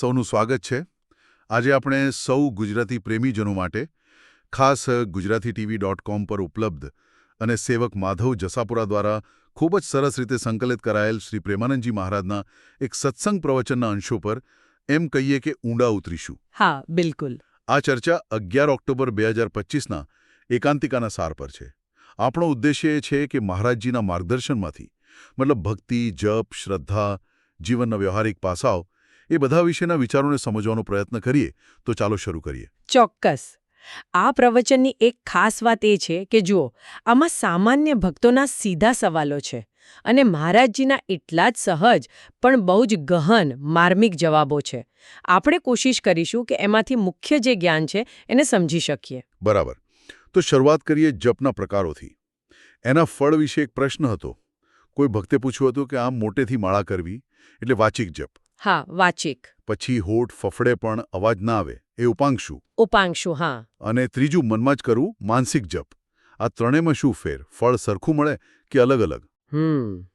સૌનું સ્વાગત છે. આજે આપણે સૌ ગુજરાતી પ્રેમીજનો માટે ખાસ ગુજરાતી ટીવી ડોટ કોમ પર ઉપલબ્ધ અને સેવક માધવ જસાપુરા દ્વારા ખૂબ જ સરસ રીતે સંકલિત કરાયેલ શ્રી પ્રેમાનંદજી મહારાજના એક સત્સંગ પ્રવચનના અંશો પર એમ કહીએ કે ઊંડા ઉતરીશું. હા બિલકુલ. આ ચર્ચા અગિયાર ઓક્ટોબર બે હજાર પચીસના એકાંતિકાના સાર પર છે. આપણો ઉદ્દેશ્ય એ છે કે મહારાજજીના માર્ગદર્શનમાંથી મતલબ ભક્તિ જપ શ્રદ્ધા જીવનના વ્યવહારિક પાસાઓ એ બધા વિશેના વિચારોને સમજવાનો પ્રયત્ન કરીએ તો ચાલો શરૂ કરીએ. ચોક્કસ. આ પ્રવચનની એક ખાસ વાત એ છે કે જુઓ આમાં સામાન્ય ભક્તોના સીધા સવાલો છે અને મહારાજજીના એટલા જ સહજ પણ બહુ જ ગહન માર્મિક જવાબો છે. આપણે કોશિશ કરીશું કે એમાંથી મુખ્ય જે જ્ઞાન છે એને સમજી શકીએ. બરાબર. તો શરૂઆત કરીએ જપના પ્રકારોથી. એના ફળ વિશે એક પ્રશ્ન હતો. કોઈ ભક્તે પૂછ્યું હતું કે આમ મોટેથી માળા કરવી? એટલે વાચિક જપ. હા વાચિક. પછી હોઠ ફફડે પણ અવાજ ના આવે એ ઉપાંક્ષુ ઉપાંશુ હા. અને ત્રીજું મનમાં જ કરવું માનસિક જપ. આ ત્રણેયમાં શું ફેર? ફળ સરખું મળે કે અલગ અલગ? હમ.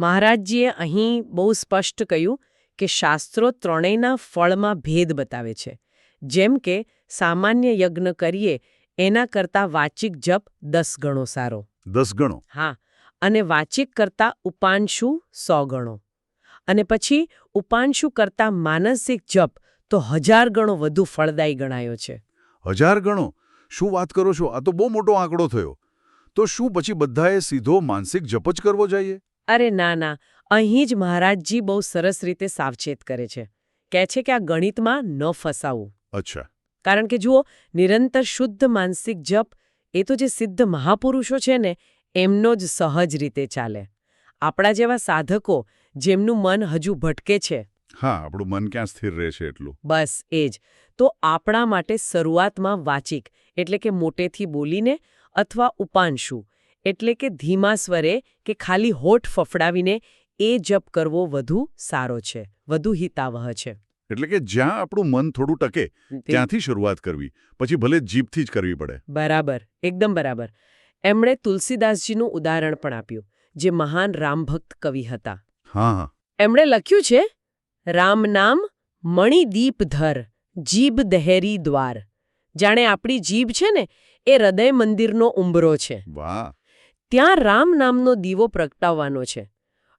મહારાજજીએ અહીં બહુ સ્પષ્ટ કહ્યું કે શાસ્ત્રો ત્રણેયના ફળમાં ભેદ બતાવે છે. જેમ કે સામાન્ય યજ્ઞ કરીએ એના કરતાં વાચિક જપ દસ ગણો સારો. દસ ગણો. હા. અને વાચિક કરતાં ઉપાંશુ સો ગણો. અને પછી ઉપાંશુ કરતા માનસિક જપ તો હજાર ગણો વધુ ફળદાયી ગણાયો છે. હજાર ગણો? શું વાત કરો છો? આ તો બહુ મોટો આંકડો થયો. તો શું પછી બધાએ સીધો માનસિક જપ જ કરવો જોઈએ? અરે ના ના. અહીં જ મહારાજજી બહુ સરસ રીતે સાવચેત કરે છે. કહે છે કે આ ગણિતમાં ન ફસાવું. અચ્છા. કારણ કે જુઓ નિરંતર શુદ્ધ માનસિક જપ એ તો જે સિદ્ધ મહાપુરુષો છે ને એમનો જ સહજ રીતે ચાલે. આપણા જેવા સાધકો જેમનું મન હજુ ભટકે છે. હા આપણું મન ક્યાં સ્થિર રહે છે એટલું. બસ એ જ તો આપણા માટે શરૂઆતમાં વાચિક એટલે કે મોટેથી બોલીને અથવા ઉપાંશુ એટલે કે ધીમા સ્વરે કે ખાલી હોઠ ફફડાવીને એ જપ કરવો વધુ સારો છે વધુ હિતાવહ છે. એટલે કે જ્યાં આપણું મન થોડું ટકે ત્યાંથી શરૂઆત કરવી. પછી ભલે જીભથી જ કરવી પડે. બરાબર એકદમ બરાબર. એમણે તુલસીદાસજીનું ઉદાહરણ પણ આપ્યું જે મહાન રામભક્ત કવિ હતા. હા એમણે લખ્યું છે રામ નામ મણિદીપ ધર જીભ દહેરી દ્વાર. જાણે આપણી જીભ છે ને એ હૃદય મંદિરનો ઉંબરો છે. વાહ. ત્યાં રામ નામનો દીવો પ્રગટાવવાનો છે.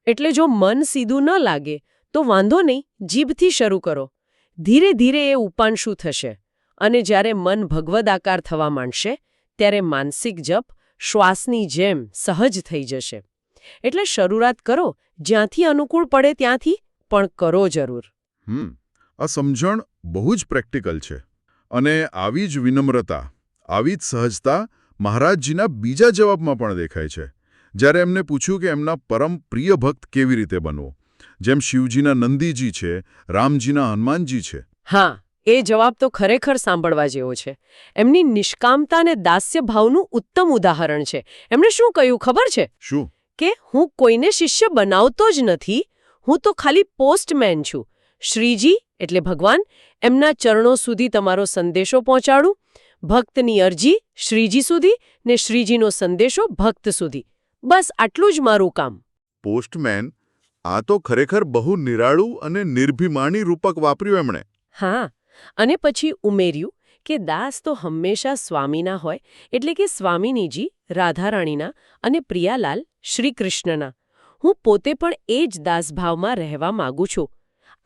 એટલે જો મન સીધું ન લાગે તો વાંધો નહીં જીભથી શરૂ કરો. ધીરે ધીરે એ ઉપાંશુ થશે. અને જ્યારે મન ભગવદાકાર થવા માંડશે ત્યારે માનસિક જપ શ્વાસની જેમ સહજ થઈ જશે. એટલે શરૂઆત કરો જ્યાંથી અનુકૂળ પડે ત્યાંથી પણ કરો જરૂર. હમ આ સમજણ બહુ જ પ્રેક્ટિકલ છે. અને આવી જ વિનમ્રતા આવી જ સહજતા મહારાજજીના બીજા જવાબમાં પણ દેખાય છે. જ્યારે એમને પૂછ્યું કે એમના પરમ પ્રિય ભક્ત કેવી રીતે બનવો? જેમ શિવજીના નંદીજી છે રામજીના હનુમાનજી છે. હા એ જવાબ તો ખરેખર સાંભળવા જેવો છે. એમની નિષ્કામતા અને દાસ્ય ભાવનું ઉત્તમ ઉદાહરણ છે. એમણે શું કહ્યું ખબર છે? શું? કે હું કોઈને શિષ્ય બનાવતો જ નથી હું તો ખાલી પોસ્ટમેન છું. શ્રીજી એટલે ભગવાન એમના ચરણો સુધી તમારો સંદેશો પહોંચાડું ભક્તની અરજી શ્રીજી સુધી ને શ્રીજીનો સંદેશો ભક્ત સુધી. બસ આટલું જ મારું કામ. પોસ્ટમેન? આ તો ખરેખર બહુ નિરાળું અને નિર્ભિમાણી રૂપક વાપર્યું એમણે. હા અને પછી ઉમેર્યું કે દાસ તો હંમેશા સ્વામીના હોય એટલે કે સ્વામિનીજી રાધારાણીના અને પ્રિયાલાલ શ્રીકૃષ્ણના. હું પોતે પણ એ જ દાસભાવમાં રહેવા માગું છું.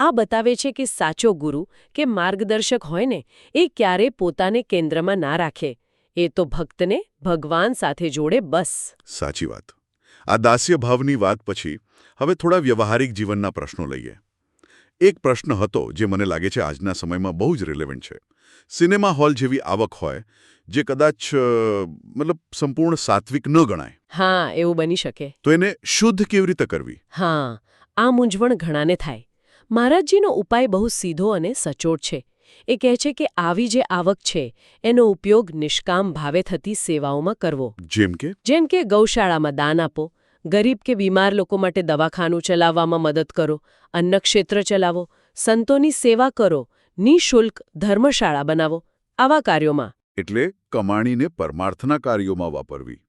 આ બતાવે છે કે સાચો ગુરુ કે માર્ગદર્શક હોય ને, એ ક્યારે પોતાને કેન્દ્રમાં ના રાખે. એ તો ભક્તને ભગવાન સાથે જોડે બસ. સાચી વાત. આ દાસ્ય ભાવની વાત પછી હવે થોડા વ્યવહારિક જીવનના પ્રશ્નો લઈએ. એક પ્રશ્ન હતો જે મને લાગે છે આજના સમયમાં બહુ જ રિલેવન્ટ છે. સિનેમા હોલ જેવી આવક હોય જે કદાચ મતલબ સંપૂર્ણ સાત્વિક ન ગણાય. હા એવું બની શકે. તો એને શુદ્ધ કેવી રીતે કરવી? હા આ મૂંઝવણ ઘણાને થાય. મહારાજજીનો ઉપાય બહુ સીધો અને સચોટ છે. એ કહે છે કે આવી જે આવક છે એનો ઉપયોગ નિષ્કામ ભાવે થતી સેવાઓમાં કરવો. જેમ કે? જેમ કે ગૌશાળામાં દાન આપો ગરીબ કે બીમાર લોકો માટે દવાખાનું ચલાવવામાં મદદ કરો અન્નક્ષેત્ર ચલાવો સંતોની સેવા કરો નિઃશુલ્ક ધર્મશાળા બનાવો આવા કાર્યોમાં. એટલે કમાણીને પરમાર્થના કાર્યોમાં વાપરવી.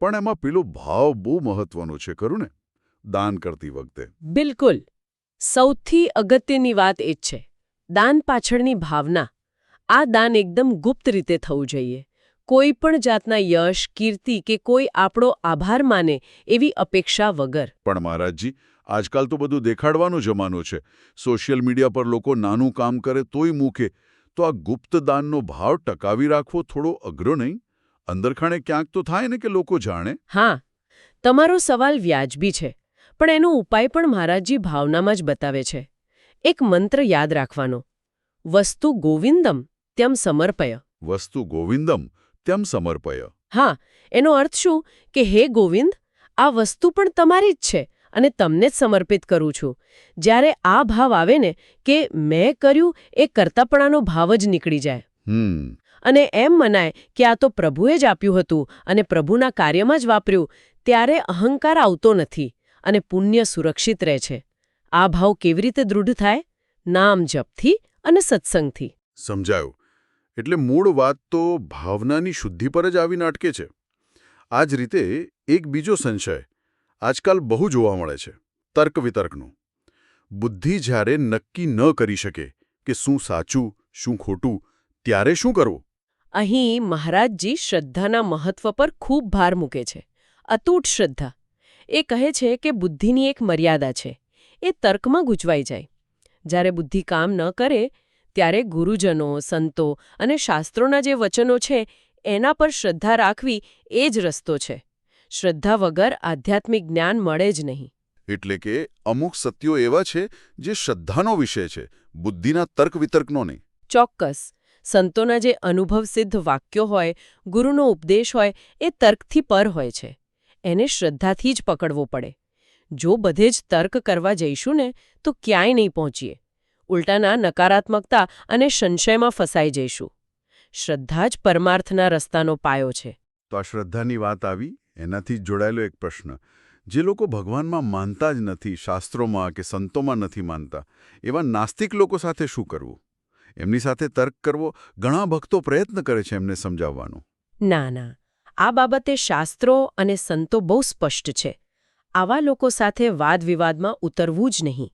પણ એમાં પેલો ભાવ બહુ મહત્વનો છે ખરું ને? દાન કરતી વખતે. બિલકુલ. સૌથી અગત્યની વાત એ જ છે. દાન પાછળની ભાવના. આ દાન એકદમ ગુપ્ત રીતે થવું જોઈએ. કોઈ પણ જાતના યશ કીર્તિ કે કોઈ આપણો આભાર માને એવી અપેક્ષા વગર. પણ મહારાજજી આજકાલ તો બધું દેખાડવાનો જમાનો છે. સોશિયલ મીડિયા પર લોકો નાનું કામ કરે તોય મૂકે. તો આ ગુપ્ત દાનનો ભાવ ટકાવી રાખવો થોડો અઘરો નહીં? અંદરખાણે ક્યાંક તો થાય ને કે લોકો જાણે? હા તમારો સવાલ વ્યાજબી છે પણ એનો ઉપાય પણ મહારાજજી ભાવનામાં જ બતાવે છે. એક મંત્ર યાદ રાખવાનો. વસ્તુ ગોવિંદમ તેમ સમર્પય. વસ્તુ ગોવિંદમ? તેમ સમર્પય. હા એનો અર્થ શું? કે હે ગોવિંદ આ વસ્તુ પણ તમારી જ છે અને તમને જ સમર્પિત કરું છું. જ્યારે આ ભાવ આવે ને કે મેં કર્યું એ કરતાપણાનો ભાવ જ નીકળી જાય. હમ. અને એમ મનાય કે આ તો પ્રભુએ જ આપ્યું હતું અને પ્રભુના કાર્યમાં જ વાપર્યું ત્યારે અહંકાર આવતો નથી અને પુણ્ય સુરક્ષિત રહે છે. આ ભાવ કેવી રીતે દૃઢ થાય? નામ જપથી અને સત્સંગથી. સમજાયું. એટલે મૂળ વાત તો ભાવનાની શુદ્ધિ પર જ આવીને અટકે છે. આ જ રીતે એક બીજો સંશય આજકાલ બહુ જોવા મળે છે તર્ક વિતર્કનો બુદ્ધિ જ્યારે નક્કી ન કરી શકે કે શું સાચું, શું ખોટું, ત્યારે શું કરવું? અહીં મહારાજજી શ્રદ્ધાના મહત્વ પર ખૂબ ભાર મૂકે છે, અતૂટ શ્રદ્ધા. એ કહે છે કે બુદ્ધિની એક મર્યાદા છે, એ તર્કમાં ગૂંચવાઈ જાય. જ્યારે બુદ્ધિ કામ ન કરે ત્યારે ગુરુજનો સંતો અને શાસ્ત્રોના જે વચનો છે એના પર શ્રદ્ધા રાખવી એ જ રસ્તો છે. શ્રદ્ધા વગર આધ્યાત્મિક જ્ઞાન મળે જ નહીં. એટલે કે અમુક સત્યો એવા છે જે શ્રદ્ધાનો વિષય છે બુદ્ધિના તર્ક વિતર્કનો નહીં. ચોક્કસ. સંતોના જે અનુભવ સિદ્ધ વાક્યો હોય ગુરુનો ઉપદેશ હોય એ તર્કથી પર હોય છે. એને શ્રદ્ધાથી જ પકડવો પડે. જો બધે જ તર્ક કરવા જઈશું ને તો ક્યાંય નહીં પહોંચીએ. ઉલટાના નકારાત્મકતા અને સંશયમાં ફસાઈ જઈશું. શ્રદ્ધા જ પરમાર્થના રસ્તાનો પાયો છે. તો આ શ્રદ્ધાની વાત આવી? એનાથી જ જોડાયેલો એક પ્રશ્ન. જે લોકો ભગવાનમાં માનતા જ નથી શાસ્ત્રોમાં કે સંતોમાં નથી માનતા એવા નાસ્તિક લોકો સાથે શું કરવું? એમની સાથે તર્ક કરવો ઘણા ભક્તો પ્રયત્ન કરે છે એમને સમજાવવાનો. ના ના. આ બાબતે શાસ્ત્રો અને સંતો બહુ સ્પષ્ટ છે. આવા લોકો સાથે વાદવિવાદમાં ઉતરવું જ નહીં.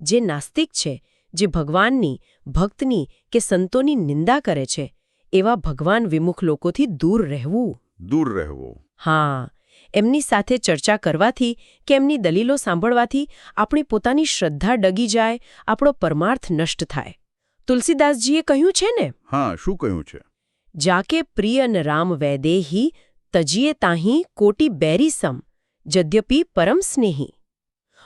જે નાસ્તિક છે જે ભગવાનની ભક્તની કે સંતોની નિંદા કરે છે એવા ભગવાન વિમુખ લોકોથી દૂર રહેવું. દૂર રહેવું. હા એમની સાથે ચર્ચા કરવાથી કે એમની દલીલો સાંભળવાથી આપણી પોતાની શ્રદ્ધા ડગી જાય આપણો પરમાર્થ નષ્ટ થાય. તુલસીદાસજીએ કહ્યું છે ને? હા શું કહ્યું છે? જાકે પ્રિયન રામ વૈદેહી તજીએ તાહી કોટી બેરી સમ જદ્યપી પરમ સ્નેહી.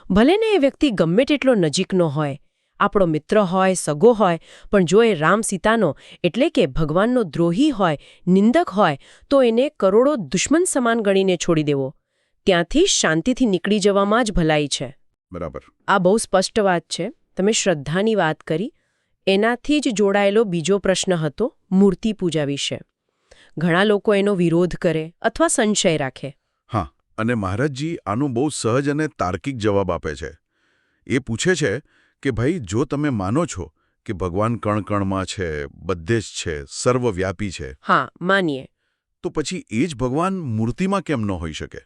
ભલે ને એ વ્યક્તિ ગમે તેટલો નજીકનો હોય આપણો મિત્ર હોય સગો હોય પણ જો એ રામ સીતાનો એટલે કે ભગવાનનો દ્રોહી હોય નિંદક હોય તો એને કરોડો દુશ્મન સમાન ગણીને છોડી દેવો. ત્યાંથી શાંતિથી નીકળી જવામાં જ ભલાઈ છે. બરાબર. આ બહુ સ્પષ્ટ વાત છે. તમે શ્રદ્ધાની વાત કરી. એનાથી જ જોડાયેલો બીજો પ્રશ્ન હતો મૂર્તિ પૂજા વિશે. ઘણા લોકો એનો વિરોધ કરે અથવા સંશય રાખે. હા અને મહારાજજી આનો બહુ સહજ અને તાર્કિક જવાબ આપે છે. એ પૂછે છે કે ભાઈ જો તમે માનો છો કે ભગવાન કણકણમાં છે બધે જ છે સર્વવ્યાપી છે હા માનીએ. તો પછી એ જ ભગવાન મૂર્તિમાં કેમ ન હોઈ શકે?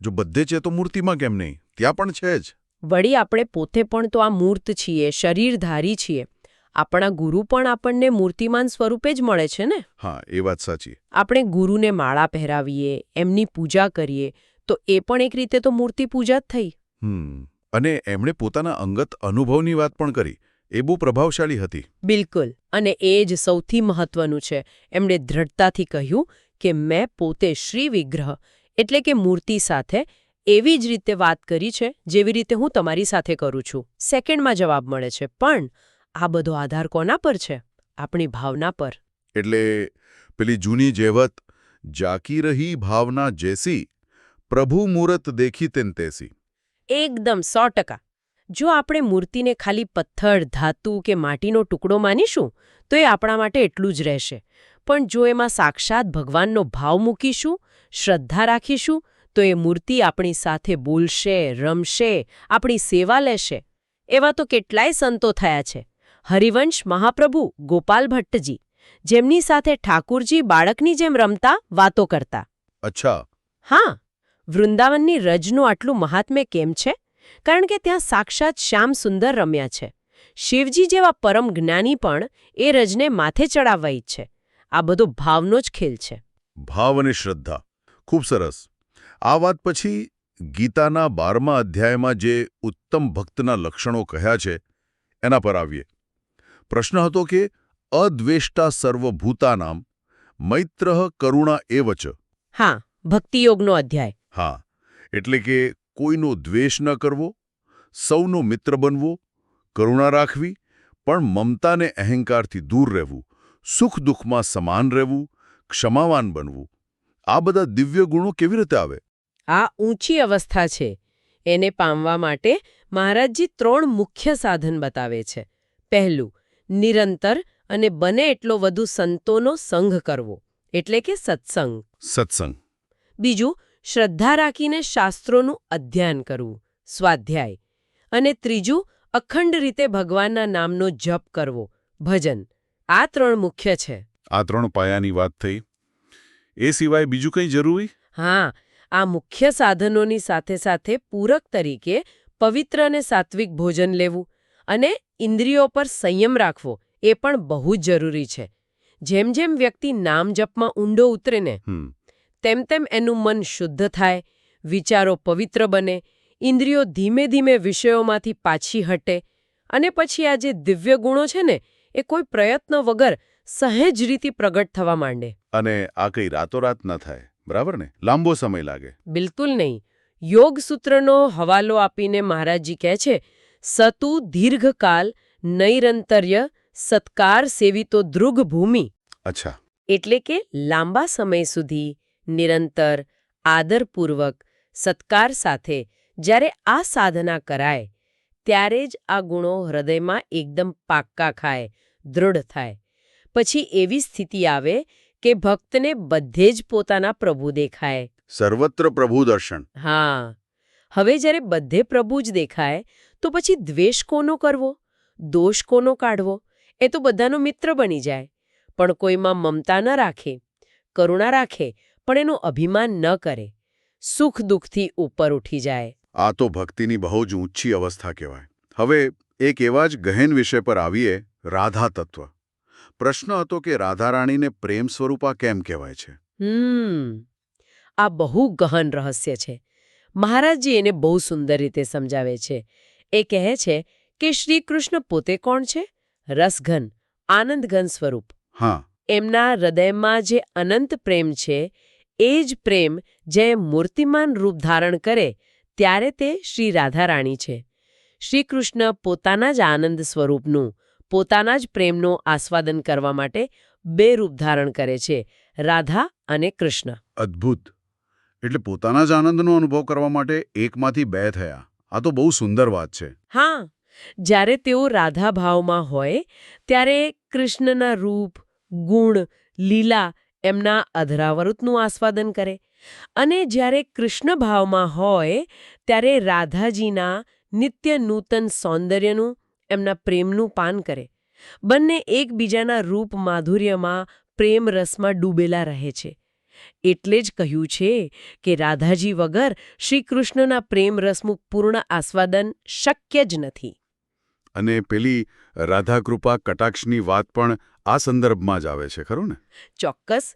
જો બધે છે તો મૂર્તિમાં કેમ નહીં? ત્યાં પણ છે જ. વળી આપણે પોતે પણ તો આ મૂર્ત છીએ શરીરધારી છીએ. આપણા ગુરુ પણ આપણને મૂર્તિમાન સ્વરૂપે જ મળે છે ને? હા એ વાત સાચી. આપણે ગુરુને માળા પહેરાવીએ એમની પૂજા કરીએ તો એ પણ એક રીતે તો મૂર્તિ પૂજા જ થઈ. હમ. અને એમણે પોતાના અંગત અનુભવની વાત પણ કરી. એ બહુ પ્રભાવશાળી હતી. બિલકુલ. અને એ જ સૌથી મહત્વનું છે. એમણે દ્રઢતાથી કહ્યું કે મેં પોતે શ્રી વિગ્રહ એટલે કે મૂર્તિ સાથે એવી જ રીતે વાત કરી છે જેવી રીતે હું તમારી સાથે કરું છું. સેકન્ડમાં જવાબ મળે છે પણ આ બધો આધાર કોના પર છે? આપણી ભાવના પર. એટલે પેલી જૂની જેવત જાકી રહી ભાવના જેસી પ્રભુ મૂરત દેખી તેન તેસી. એકદમ સો ટકા. જો આપણે મૂર્તિને ખાલી પથ્થર ધાતુ કે માટીનો ટુકડો માનીશું તો એ આપણા માટે એટલું જ રહેશે. પણ જો એમાં સાક્ષાત ભગવાનનો ભાવ મૂકીશું શ્રદ્ધા રાખીશું તો એ મૂર્તિ આપણી સાથે બોલશે રમશે આપણી સેવા લેશે. એવા તો કેટલાય સંતો થયા છે. હરિવંશ મહાપ્રભુ ગોપાલ ભટ્ટજી જેમની સાથે ઠાકુરજી બાળકની જેમ રમતા વાતો કરતા. અચ્છા. હા. વૃંદાવનની રજનું આટલું મહાત્મ્ય કેમ છે? કારણ કે ત્યાં સાક્ષાત શ્યામ સુંદર રમ્યા છે. શિવજી જેવા પરમ જ્ઞાની પણ એ રજને માથે ચડાવવા ઈચ્છે. આ બધો ભાવનો જ ખેલ છે. ભાવ અને શ્રદ્ધા. ખૂબ સરસ. આ વાત પછી ગીતાના બારમા અધ્યાયમાં જે ઉત્તમ ભક્તના લક્ષણો કહ્યા છે એના પર આવીએ. પ્રશ્ન હતો કે અદ્વેષ્ટા સર્વભૂતાનામ મૈત્ર કરુણા એવચ. હા ભક્તિયોગનો અધ્યાય. હા એટલે કે કોઈનો દ્વેષ ન કરવો સૌનો મિત્ર બનવો કરુણા રાખવી પણ મમતાને અહંકારથી દૂર રહેવું સુખ દુઃખમાં સમાન રહેવું ક્ષમાવાન બનવું. આ બધા દિવ્ય ગુણો કેવી રીતે આવે? આ ઊંચી અવસ્થા છે. એને પામવા માટે મહારાજજી ત્રણ મુખ્ય સાધન બતાવે છે. પહેલું નિરંતર અને બને એટલો વધુ સંતોનો સંઘ કરવો એટલે કે સત્સંગ. સત્સંગ. બીજું શ્રદ્ધા રાખીને શાસ્ત્રોનું અધ્યયન કરવું સ્વાધ્યાય. અને ત્રીજું અખંડ રીતે ભગવાનના નામનો જપ કરવો ભજન. આ ત્રણ મુખ્ય છે. આ ત્રણ પાયાની વાત થઈ. એ સિવાય બીજું કંઈ જરૂરી? હા આ મુખ્ય સાધનોની સાથે સાથે પૂરક તરીકે પવિત્ર અને સાત્વિક ભોજન લેવું અને ઇન્દ્રિયો પર સંયમ રાખવો એ પણ બહુ જ જરૂરી છે. જેમ જેમ વ્યક્તિ નામ જપમાં ઊંડો ઉતરેને તેમ તેમ એનું મન શુદ્ધ થાય વિચારો પવિત્ર બને ઇન્દ્રિયો ધીમે ધીમે વિષયોમાંથી પાછી હટે અને પછી આ જે દિવ્ય ગુણો છે ને એ કોઈ પ્રયત્ન વગર સહેજ રીતે પ્રગટ થવા માંડે. અને આ કંઈ રાતોરાત ન થાય બરાબર ને? લાંબો સમય લાગે. બિલકુલ નહીં. યોગ સૂત્રનો હવાલો આપીને મહારાજજી કહે છે સતુ દીર્ઘકાલ નૈરંતર્ય સત્કાર સેવિતો ધ્રુગ ભૂમિ. અચ્છા. એટલે કે લાંબા સમય સુધી નિરંતર આદરપૂર્વક સત્કાર સાથે જ્યારે આ સાધના કરાય ત્યારે જ આ ગુણો હૃદયમાં એકદમ પાક્કા ખાય દૃઢ થાય. પછી એવી સ્થિતિ આવે કે ભક્તને બધે જ પોતાના પ્રભુ દેખાય. સર્વત્ર પ્રભુ દર્શન. હા. હવે જ્યારે બધે પ્રભુ જ દેખાય તો પછી દ્વેષ કોનો કરવો? દોષ કોનો કાઢવો? એ તો બધાનો મિત્ર બની જાય. પણ કોઈમાં મમતા ન રાખે કરુણા રાખે પણ એનું અભિમાન ન કરે. સુખ દુઃખથી ઉપર ઉઠી જાય. આ તો ભક્તિની બહુ જ ઊંચી અવસ્થા કહેવાય. હવે એક એવા જ ગહેન વિષય પર આવીએ રાધા તત્વ. પ્રશ્ન હતો કે રાધારાણીને પ્રેમ સ્વરૂપા કેમ કહેવાય છે? આ બહુ ગહન રહસ્ય છે. મહારાજજી એને બહુ સુંદર રીતે સમજાવે છે. એ કહે છે કે શ્રી કૃષ્ણ પોતે કોણ છે? રસઘન આનંદઘન સ્વરૂપ. હા. એમના હૃદયમાં જે અનંત પ્રેમ છે એ જ પ્રેમ જે મૂર્તિમાન રૂપ ધારણ કરે ત્યારે તે શ્રી રાધારાણી છે. શ્રી કૃષ્ણ પોતાના જ આનંદ સ્વરૂપનું પોતાના જ પ્રેમનો આસ્વાદન કરવા માટે બે રૂપ ધારણ કરે છે રાધા અને કૃષ્ણ. અદ્ભુત. એટલે પોતાના જ આનંદનો અનુભવ કરવા માટે એકમાંથી બે થયા. આ તો બહુ સુંદર વાત છે. હા જ્યારે તેઓ રાધા ભાવમાં હોય ત્યારે કૃષ્ણના રૂપ ગુણ લીલા એમના અધરાવૃતનું આસ્વાદન કરે. અને જ્યારે કૃષ્ણ ભાવમાં હોય, ત્યારે રાધાજીના નિત્ય નૂતન સૌંદર્યનું, એમના પ્રેમનું પાન કરે. બંને એકબીજાના રૂપ માધુર્યમાં, પ્રેમ રસમાં ડૂબેલા રહે છે. એટલે જ કહ્યું છે કે રાધાજી વગર શ્રી કૃષ્ણના પ્રેમ પૂર્ણ આસ્વાદન શક્ય જ નથી. અને પેલી રાધાકૃપા કટાક્ષની વાત પણ આ સંદર્ભમાં જ આવે છે ખરું ને? ચોક્કસ.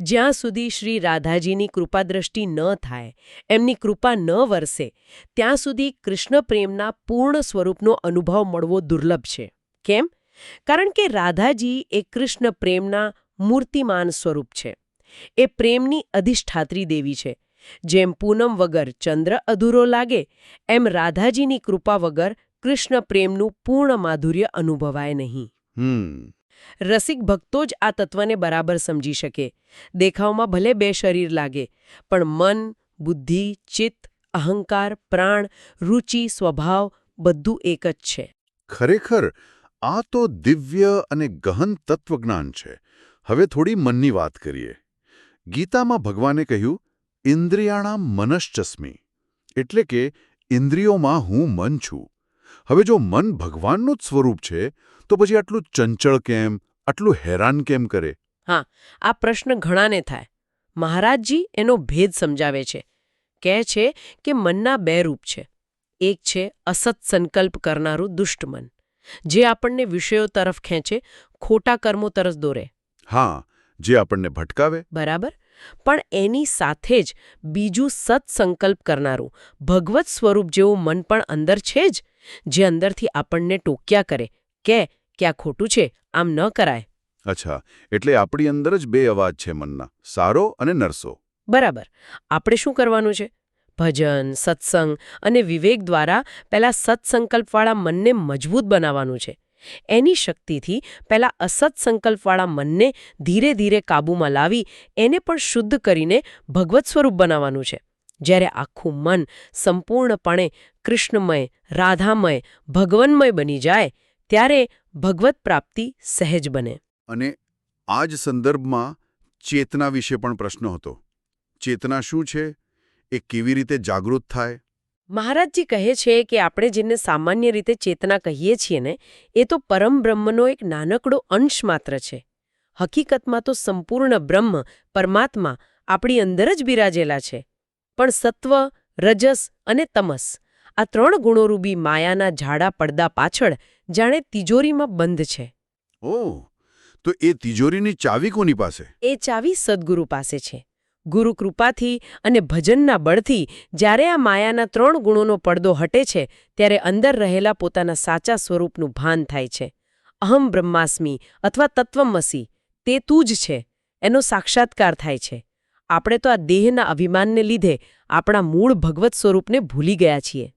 જ્યાં સુધી શ્રી રાધાજીની કૃપાદ્રષ્ટિ ન થાય એમની કૃપા ન વરસે ત્યાં સુધી કૃષ્ણ પ્રેમના પૂર્ણ સ્વરૂપનો અનુભવ મળવો દુર્લભ છે. કેમ? કારણ કે રાધાજી એ કૃષ્ણ પ્રેમના મૂર્તિમાન સ્વરૂપ છે. એ પ્રેમની અધિષ્ઠાત્રી દેવી છે. જેમ પૂનમ વગર ચંદ્ર અધૂરો લાગે એમ રાધાજીની કૃપા વગર કૃષ્ણ પ્રેમનું પૂર્ણ માધુર્ય અનુભવાય નહીં. હમ. રસિક ભક્તો જ આ તત્વને બરાબર સમજી શકે. દેખાવમાં ભલે બે શરીર લાગે, પણ મન, બુદ્ધિ, ચિત્ત, અહંકાર, પ્રાણ, રુચિ, સ્વભાવ બધું એક જ છે. ખરેખર, આ તો દિવ્ય અને ગહન તત્વજ્ઞાન છે. હવે થોડી મનની વાત કરીએ. ગીતામાં ભગવાને કહ્યું ઇન્દ્રિયાણા મનશ્ચસ્મી. એટલે કે, ઇન્દ્રિયોમાં હું મન છું. હવે જો મન ભગવાનનું જ સ્વરૂપ છે તો પછી આટલું ચંચળ કેમ આટલું હેરાન કેમ કરે? હા આ પ્રશ્ન ઘણાને થાય. મહારાજજી એનો ભેદ સમજાવે છે. કહે છે કે મનના બે રૂપ છે. એક છે અસત સંકલ્પ કરનારું દુષ્ટ મન જે આપણને વિષયો તરફ ખેંચે ખોટા કર્મો તરફ દોરે. હા જે આપણને ભટકાવે. બરાબર? પણ એની સાથે જ બીજું સત્સંકલ્પ કરનારું ભગવત સ્વરૂપ જેવું મન પણ અંદર છે જ. જે અંદરથી આપણને ટોક્યા કરે કે ક્યાં ખોટું છે આમ ન કરાય. અચ્છા એટલે આપણી અંદર જ બે અવાજ છે મનના સારો અને નરસો. બરાબર. આપણે શું કરવાનું છે? ભજન સત્સંગ અને વિવેક દ્વારા પહેલાં સત્સંકલ્પવાળા મનને મજબૂત બનાવવાનું છે. એની શક્તિથી પહેલાં અસત સંકલ્પવાળા મનને ધીરે ધીરે કાબૂમાં લાવી એને પણ શુદ્ધ કરીને ભગવત સ્વરૂપ બનાવવાનું છે. જ્યારે આખું મન સંપૂર્ણપણે કૃષ્ણમય રાધામય ભગવન્મય બની જાય ત્યારે ભગવત પ્રાપ્તિ સહેજ બને. અને આ જ સંદર્ભમાં ચેતના વિશે પણ પ્રશ્ન હતો. ચેતના શું છે? એ કેવી રીતે જાગૃત થાય? મહારાજજી કહે છે કે આપણે જેને સામાન્ય રીતે ચેતના કહીએ છીએ ને એ તો પરમ બ્રહ્મનો એક નાનકડો અંશ માત્ર છે. હકીકતમાં તો સંપૂર્ણ બ્રહ્મ પરમાત્મા આપણી અંદર જ બિરાજેલા છે. પણ સત્વ રજસ અને તમસ આ ત્રણ ગુણોરૂબી માયાના જાડા પડદા પાછળ જાણે તિજોરીમાં બંધ છે. ઓહ તો એ તિજોરીની ચાવી કોની પાસે? એ ચાવી સદગુરુ પાસે છે. ગુરુ કૃપાથી અને ભજનના બળથી જ્યારે આ માયાના ત્રણ ગુણોનો પડદો હટે છે ત્યારે અંદર રહેલા પોતાના સાચા સ્વરૂપનું ભાન થાય છે. અહમ બ્રહ્માસ્મી અથવા તત્વમસી તે તું જ છે એનો સાક્ષાત્કાર થાય છે. આપણે તો આ દેહના અભિમાનને લીધે આપણા મૂળ ભગવત સ્વરૂપને ભૂલી ગયા છીએ.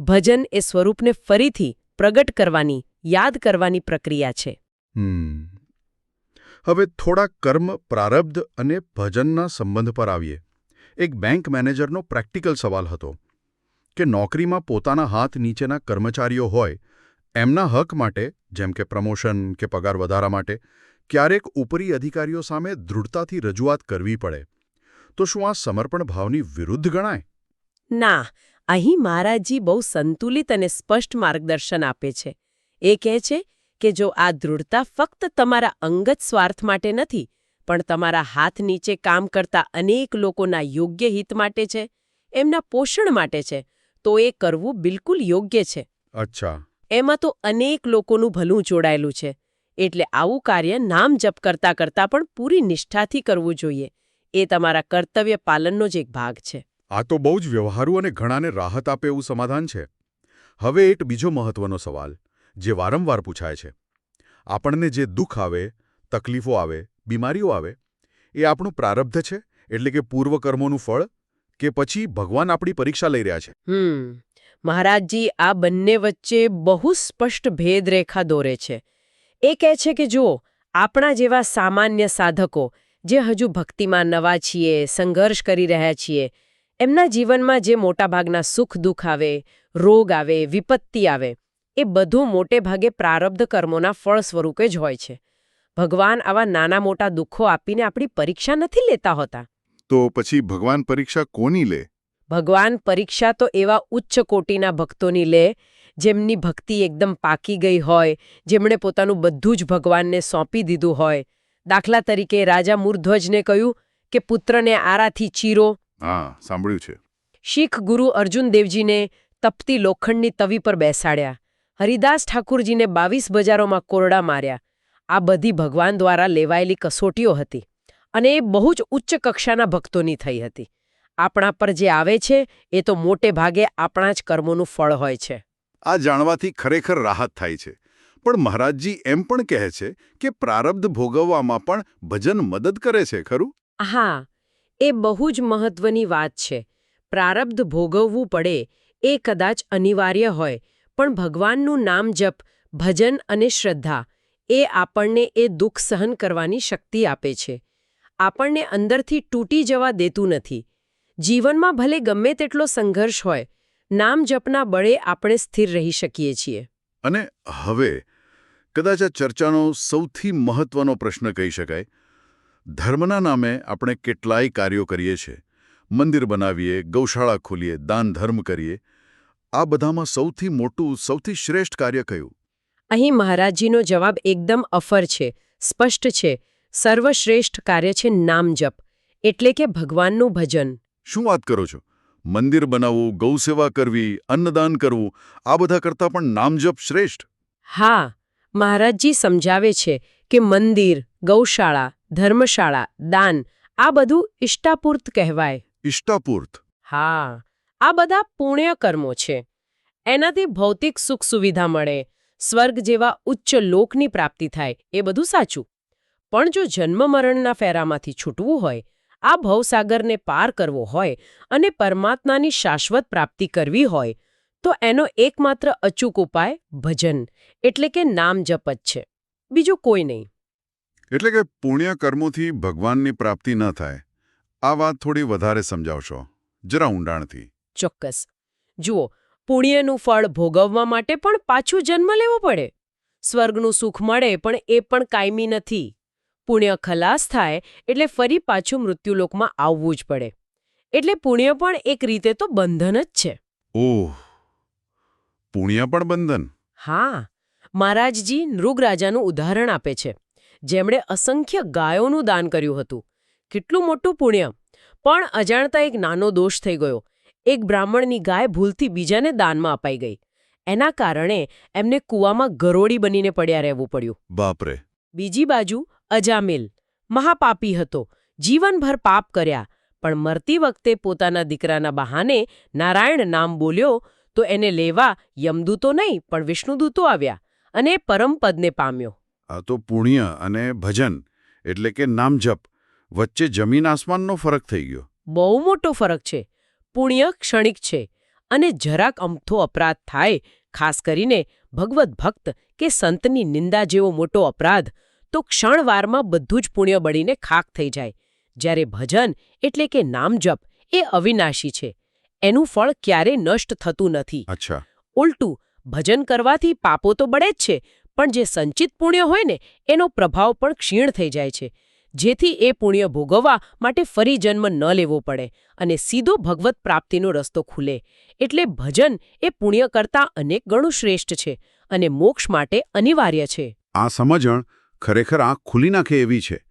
ભજન એ સ્વરૂપને ફરીથી પ્રગટ કરવાની યાદ કરવાની પ્રક્રિયા છે. હવે થોડા કર્મ પ્રારબ્ધ અને ભજનના સંબંધ પર આવીએ. એક બેંક મેનેજરનો પ્રેક્ટિકલ સવાલ હતો કે નોકરીમાં પોતાના હાથ નીચેના કર્મચારીઓ હોય એમના હક માટે જેમ કે પ્રમોશન કે પગાર વધારા માટે ક્યારેક ઉપરી અધિકારીઓ સામે દૃઢતાથી રજૂઆત કરવી પડે. તો શું આ સમર્પણ ભાવની વિરુદ્ધ ગણાય? ના અહીં મહારાજજી બહુ સંતુલિત અને સ્પષ્ટ માર્ગદર્શન આપે છે. એ કહે છે કે જો આ દૃઢતા ફક્ત તમારા અંગત સ્વાર્થ માટે નથી પણ તમારા હાથ નીચે કામ કરતા અનેક લોકોના યોગ્ય હિત માટે છે એમના પોષણ માટે છે તો એ કરવું બિલકુલ યોગ્ય છે. અચ્છા. એમાં તો અનેક લોકોનું ભલું જોડાયેલું છે એટલે આવું કાર્ય નામ જપ કરતા કરતા પણ પૂરી નિષ્ઠાથી કરવું જોઈએ. એ તમારા કર્તવ્ય પાલનનો જ એક ભાગ છે. આ તો બહુ જ વ્યવહારુ અને ઘણાને રાહત આપે એવું સમાધાન છે. હવે એક બીજો મહત્વનો સવાલ, જે વારંવાર પૂછાય છે. આપણને જે દુઃખ આવે, તકલીફો આવે, બીમારીઓ આવે, એ આપણું પ્રારબ્ધ છે? એટલે કે પૂર્વકર્મોનું ફળ? કે પછી ભગવાન આપણી પરીક્ષા લઈ રહ્યા છે? મહારાજજી, આ બંને વચ્ચે બહુ સ્પષ્ટ ભેદરેખા દોરે છે. એ કહે છે કે જુઓ, આપણા જેવા સામાન્ય સાધકો, જે હજુ ભક્તિમાં નવા છીએ, સંઘર્ષ કરી રહ્યા છીએ એમના જીવનમાં જે મોટાભાગના સુખ દુઃખ આવે રોગ આવે વિપત્તિ આવે એ બધું મોટે ભાગે પ્રારબ્ધ કર્મોના ફળ સ્વરૂપે જ હોય છે. ભગવાન આવા નાના મોટા દુઃખો આપીને આપણી પરીક્ષા નથી લેતા હોતા. તો પછી ભગવાન પરીક્ષા કોની લે? ભગવાન પરીક્ષા તો એવા ઉચ્ચ કોટીના ભક્તોની લે જેમની ભક્તિ એકદમ પાકી ગઈ હોય જેમણે પોતાનું બધું જ ભગવાનને સોંપી દીધું હોય. દાખલા તરીકે રાજા મૂર્ધ્વજને કહ્યું કે પુત્રને આરાથી ચીરો હા સાંભળ્યું છે. શીખ ગુરુ અર્જુન દેવજીને તપતી લોખંડની તવી પર બેસાડ્યા. હરિદાસ ઠાકુરજીને બાવીસ બજારોમાં કોરડા માર્યા. આ બધી ભગવાન દ્વારા લેવાયેલી કસોટીઓ હતી અને એ બહુ જ ઉચ્ચ કક્ષાના ભક્તોની થઈ હતી. આપણા પર જે આવે છે એ તો મોટે ભાગે આપણા જ કર્મોનું ફળ હોય છે. આ જાણવાથી ખરેખર રાહત થાય છે. પણ મહારાજજી એમ પણ કહે છે કે પ્રારબ્ધ ભોગવવામાં પણ ભજન મદદ કરે છે ખરું? હા એ બહુ જ મહત્વની વાત છે. પ્રારબ્ધ ભોગવવું પડે એ કદાચ અનિવાર્ય હોય, પણ ભગવાનનું નામ જપ, ભજન અને શ્રદ્ધા એ આપણને એ દુઃખ સહન કરવાની શક્તિ આપે છે. આપણને અંદરથી તૂટી જવા દેતું નથી. જીવનમાં ભલે ગમે તેટલો સંઘર્ષ હોય, નામ જપના બળે આપણે સ્થિર રહી શકીએ છીએ. અને હવે, કદાચ આ ચર્ચાનો સૌથી મહત્વનો પ્રશ્ન કહી શકાય ધર્મના નામે આપણે કેટલાય કાર્યો કરીએ છીએ. મંદિર બનાવીએ ગૌશાળા ખોલીએ દાન ધર્મ કરીએ. આ બધામાં સૌથી મોટું સૌથી શ્રેષ્ઠ કાર્ય કયું? અહીં મહારાજજીનો જવાબ એકદમ અફર છે સ્પષ્ટ છે. સર્વશ્રેષ્ઠ કાર્ય છે નામ જપ એટલે કે ભગવાનનું ભજન. શું વાત કરો છો? મંદિર બનાવવું ગૌસેવા કરવી અન્નદાન કરવું આ બધા કરતાં પણ નામજપ શ્રેષ્ઠ? હા મહારાજજી સમજાવે છે કે મંદિર ગૌશાળા ધર્મશાળા દાન આ બધું ઇષ્ટાપૂર્ત કહેવાય. ઇષ્ટાપૂર્ત હા આ બધા પુણ્ય કર્મો છે. એનાથી ભૌતિક સુખ સુવિધા મળે સ્વર્ગ જેવા ઉચ્ચ લોકની પ્રાપ્તિ થાય એ બધું સાચું. પણ જો જન્મ મરણના ફેરામાંથી છૂટવું હોય આ ભવસાગરને પાર કરવો હોય અને પરમાત્માની શાશ્વત પ્રાપ્તિ કરવી હોય તો એનો એકમાત્ર અચૂક ઉપાય ભજન એટલે કે નામ જપ જ છે. બીજું કોઈ નહીં. એટલે કે પુણ્ય કર્મોથી ભગવાનની પ્રાપ્તિ ન થાય. આ વાત થોડી વધારે સમજાવશો. જરા ઊંડાણથી. ચોક્કસ. જુઓ પુણ્યનું ફળ ભોગવવા માટે પણ પાછું જન્મ લેવો પડે. સ્વર્ગનું સુખ મળે પણ એ પણ કાયમી નથી. પુણ્ય ખલાસ થાય એટલે ફરી પાછું મૃત્યુલોકમાં આવવું જ પડે. એટલે પુણ્ય પણ એક રીતે તો બંધન જ છે. ઓહ. પુણ્ય પણ બંધન? હા. મહારાજજી નૃગરાજાનું ઉદાહરણ આપે છે. જેમણે અસંખ્ય ગાયોનું દાન કર્યું હતું. કેટલું મોટું પુણ્ય. પણ અજાણતા એક નાનો દોષ થઈ ગયો. એક બ્રાહ્મણની ગાય ભૂલથી બીજાને દાનમાં અપાઈ ગઈ. એના કારણે એમને કૂવામાં ગરોળી બનીને પડ્યા રહેવું પડ્યું. બાપરે. બીજી બાજુ અજામિલ. મહાપાપી હતો. જીવનભર પાપ કર્યા. પણ મરતી વખતે પોતાના દીકરાના બહાને નારાયણ નામ બોલ્યો તો એને લેવા યમદૂતો નહીં પણ વિષ્ણુદૂતો આવ્યા અને એ પરમપદને પામ્યો. આ તો પુણ્ય અને ભજન એટલે કે નામજપ વચ્ચે જમીન આસમાનનો ફરક થઈ ગયો. બહુ મોટો ફરક છે. પુણ્ય ક્ષણિક છે અને જરાક અમથો અપરાધ થાય ખાસ કરીને ભગવત ભક્ત કે સંતની નિંદા જેવો મોટો અપરાધ તો ક્ષણવારમાં બધું જ પુણ્ય બળીને ખાક થઈ જાય. જ્યારે ભજન એટલે કે નામજપ એ અવિનાશી છે. એનું ફળ ક્યારે નષ્ટ થતું નથી. અચ્છા. ઉલટું ભજન કરવાથી પાપો તો બળે જ છે પણ જે સંચિત પુણ્ય હોય ને, એનો પ્રભાવ પણ ક્ષીણ થઈ જાય છે. જેથી એ પુણ્ય ભોગવવા માટે ફરી જન્મ ન લેવો પડે અને સીધો ભગવત પ્રાપ્તિનો રસ્તો ખુલે. એટલે ભજન એ પુણ્ય કરતાં અનેક ગણું શ્રેષ્ઠ છે અને મોક્ષ માટે અનિવાર્ય છે. આ સમજણ ખરેખર આંખ ખુલી નાખે એવી છે.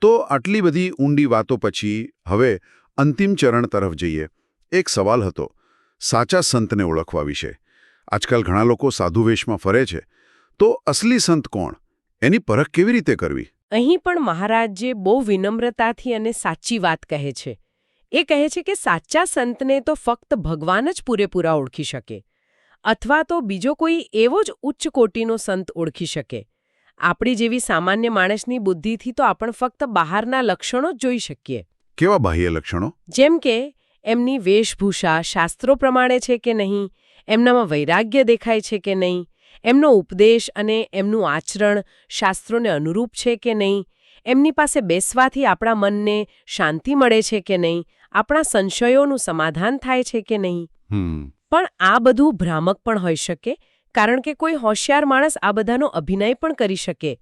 તો આટલી બધી ઊંડી વાતો પછી હવે અંતિમ ચરણ તરફ જઈએ. એક સવાલ હતો. સાચા સંતને ઓળખવા વિશે. આજકાલ ઘણા લોકો સાધુ વેશમાં ફરે છે. તો અસલી સંત કોણ? એની પરખ કેવી રીતે કરવી? અહીં પણ મહારાજે બહુ વિનમ્રતાથી અને સાચી વાત કહે છે. એ કહે છે કે સાચા સંતને તો ફક્ત ભગવાન જ પૂરેપૂરા ઓળખી શકે. અથવા તો બીજો કોઈ એવો જ ઉચ્ચ કોટીનો સંત ઓળખી શકે. આપણી જેવી સામાન્ય માણસની બુદ્ધિથી તો આપણે ફક્ત બહારના લક્ષણો જ જોઈ શકીએ. કેવા બાહ્ય લક્ષણો? જેમ કે એમની વેશભૂષા શાસ્ત્રો પ્રમાણે છે કે નહીં એમનામાં વૈરાગ્ય દેખાય છે કે નહીં એમનો ઉપદેશ અને એમનું આચરણ શાસ્ત્રોને અનુરૂપ છે કે નહીં? એમની પાસે બેસવાથી આપણા મનને શાંતિ મળે છે કે નહીં? આપણા સંશયોનું સમાધાન થાય છે કે નહીં? પણ આ બધું ભ્રામક પણ હોઈ શકે કારણ કે કોઈ હોશિયાર માણસ આ બધાનો અભિનય પણ કરી શકે.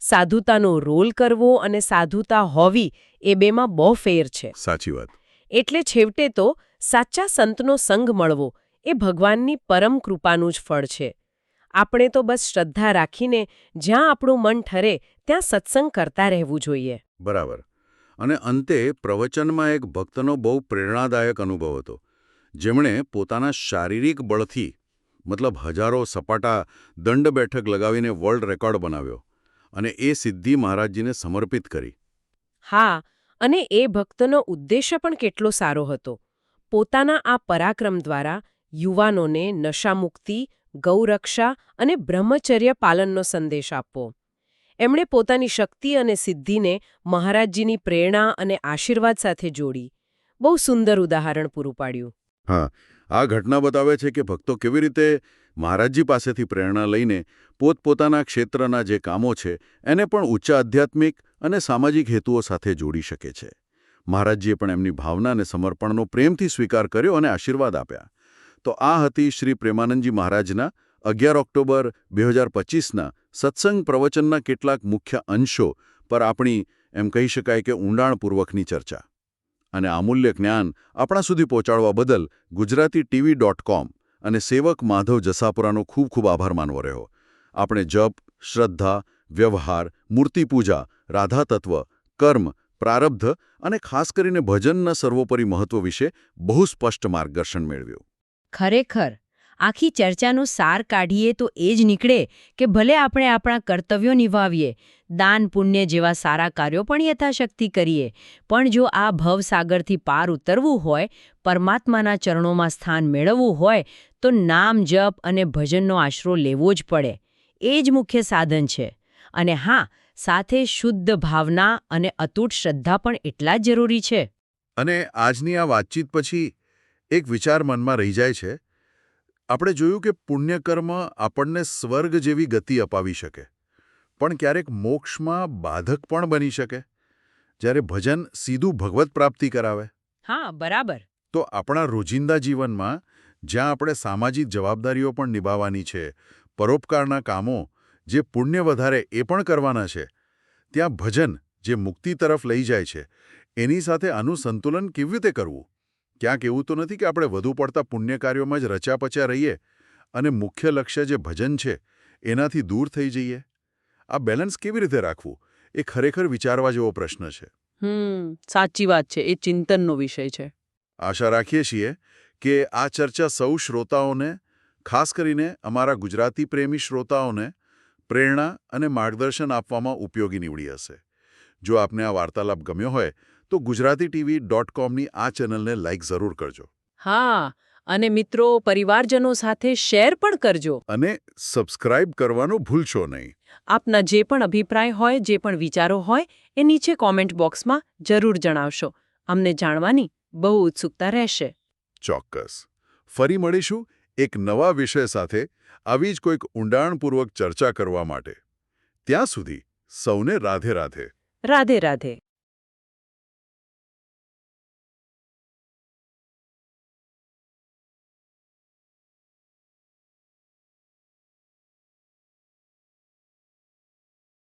સાધુતાનો રોલ કરવો અને સાધુતા હોવી એ બેમાં બહુ ફેર છે. સાચી વાત. એટલે છેવટે તો સાચા સંતનો સંગ મળવો એ ભગવાનની પરમ કૃપાનું જ ફળ છે. આપણે તો બસ શ્રદ્ધા રાખીને જ્યાં આપણું મન ઠરે ત્યાં સત્સંગ કરતા રહેવું જોઈએ. બરાબર. અને અંતે પ્રવચનમાં એક ભક્તનો બહુ પ્રેરણાદાયક અનુભવ હતો. જેમણે પોતાના શારીરિક બળથી મતલબ હજારો સપાટા દંડ બેઠક લગાવીને વર્લ્ડ રેકોર્ડ બનાવ્યો અને એ સિદ્ધિ મહારાજજીને સમર્પિત કરી. હા અને એ ભક્તનો ઉદ્દેશ્ય પણ કેટલો સારો હતો. પોતાના આ પરાક્રમ દ્વારા યુવાનોને નશામુક્તિ ગૌરક્ષા અને બ્રહ્મચર્ય પાલનનો સંદેશ આપવો. એમણે પોતાની શક્તિ અને સિદ્ધિને મહારાજજીની પ્રેરણા અને આશીર્વાદ સાથે જોડી. બહુ સુંદર ઉદાહરણ પૂરું પાડ્યું. હા, આ ઘટના બતાવે છે કે ભક્તો કેવી રીતે મહારાજજી પાસેથી પ્રેરણા લઈને પોતપોતાના ક્ષેત્રના જે કામો છે, એને પણ ઉચ્ચ આધ્યાત્મિક અને સામાજિક હેતુઓ સાથે જોડી શકે છે. મહારાજજીએ પણ એમની ભાવના અને સમર્પણનો પ્રેમથી સ્વીકાર કર્યો અને આશીર્વાદ આપ્યા. તો આ હતી શ્રી પ્રેમાનંદજી મહારાજના અગિયાર ઓક્ટોબર બે હજાર પચીસના સત્સંગ પ્રવચનના કેટલાક મુખ્ય અંશો પર આપણી, એમ કહી શકાય કે ઊંડાણપૂર્વકની ચર્ચા. અને અમૂલ્ય જ્ઞાન આપણા સુધી પહોંચાડવા બદલ ગુજરાતી ટીવી ડોટ કોમ અને સેવક માધવ જસાપુરાનો ખૂબ ખૂબ આભાર માનવો રહ્યો. આપણે જપ, શ્રદ્ધા, વ્યવહાર મૂર્તિપૂજા રાધાતત્વ, કર્મ, પ્રારબ્ધ અને ખાસ કરીને ભજનના સર્વોપરી મહત્વ વિશે બહુ સ્પષ્ટ માર્ગદર્શન મેળવ્યું. ખરેખર, આખી ચર્ચાનો સાર કાઢીએ તો એ જ નીકળે કે ભલે આપણે આપણા કર્તવ્યો નિભાવીએ, દાન, પુણ્ય જેવા સારા કાર્યો પણ યથાશક્તિ કરીએ, પણ જો આ ભવસાગરથી પાર ઉતરવું હોય, પરમાત્માના ચરણોમાં સ્થાન મેળવવું હોય, તો નામ, જપ અને ભજનનો આશરો લેવો જ પડે. એ જ મુખ્ય સાધન છે. અને હા, સાથે શુદ્ધ ભાવના અને અતૂટ શ્રદ્ધા પણ એટલા જ જરૂરી છે. અને આજની આ વાતચીત પછી એક વિચાર મનમાં રહી જાય છે આપણે જોયું કે પુણ્યકર્મ આપણને સ્વર્ગ જેવી ગતિ અપાવી શકે પણ ક્યારેક મોક્ષમાં બાધક પણ બની શકે જ્યારે ભજન સીધું ભગવત પ્રાપ્તિ કરાવે. હા બરાબર. તો આપણા રોજિંદા જીવનમાં જ્યાં આપણે સામાજિક જવાબદારીઓ પણ નિભાવવાની છે પરોપકારના કામો જે પુણ્ય વધારે એ પણ કરવાના છે ત્યાં ભજન જે મુક્તિ તરફ લઈ જાય છે એની સાથે આનું સંતુલન કેવી રીતે કરવું? ક્યાંક એવું તો નથી કે આપણે વધુ પડતા પુણ્ય કાર્યોમાં જ રચ્યા પચ્યા રહીએ અને મુખ્ય લક્ષ્ય જે ભજન છે એનાથી દૂર થઈ જઈએ? આ બેલેન્સ કેવી રીતે રાખવું? એ ખરેખર વિચારવા જેવો પ્રશ્ન છે. હમ સાચી વાત છે. એ ચિંતનનો વિષય છે. આશા રાખીએ છીએ કે આ ચર્ચા સૌ શ્રોતાઓને ખાસ કરીને અમારા ગુજરાતી પ્રેમી શ્રોતાઓને પ્રેરણા અને માર્ગદર્શન આપવામાં ઉપયોગી નીવડી હશે. જો આપને આ વાર્તાલાપ ગમ્યો હોય તો ગુજરાતી ટીવી ડોટ કોમની આ ચેનલને લાઇક જરૂર કરજો. હા અને મિત્રો પરિવારજનો સાથે શેર પણ કરજો. અને સબસ્ક્રાઇબ કરવાનું ભૂલશો નહીં. આપના જે પણ અભિપ્રાય હોય જે પણ વિચારો હોય એ નીચે કોમેન્ટ બોક્સમાં જરૂર જણાવશો. અમને જાણવાની બહુ ઉત્સુકતા રહેશે. ચોક્કસ. ફરી મળીશું એક નવા વિષય સાથે આવી જ કોઈક ઊંડાણપૂર્વક ચર્ચા કરવા માટે. ત્યાં સુધી સૌને રાધે રાધે. રાધે રાધે.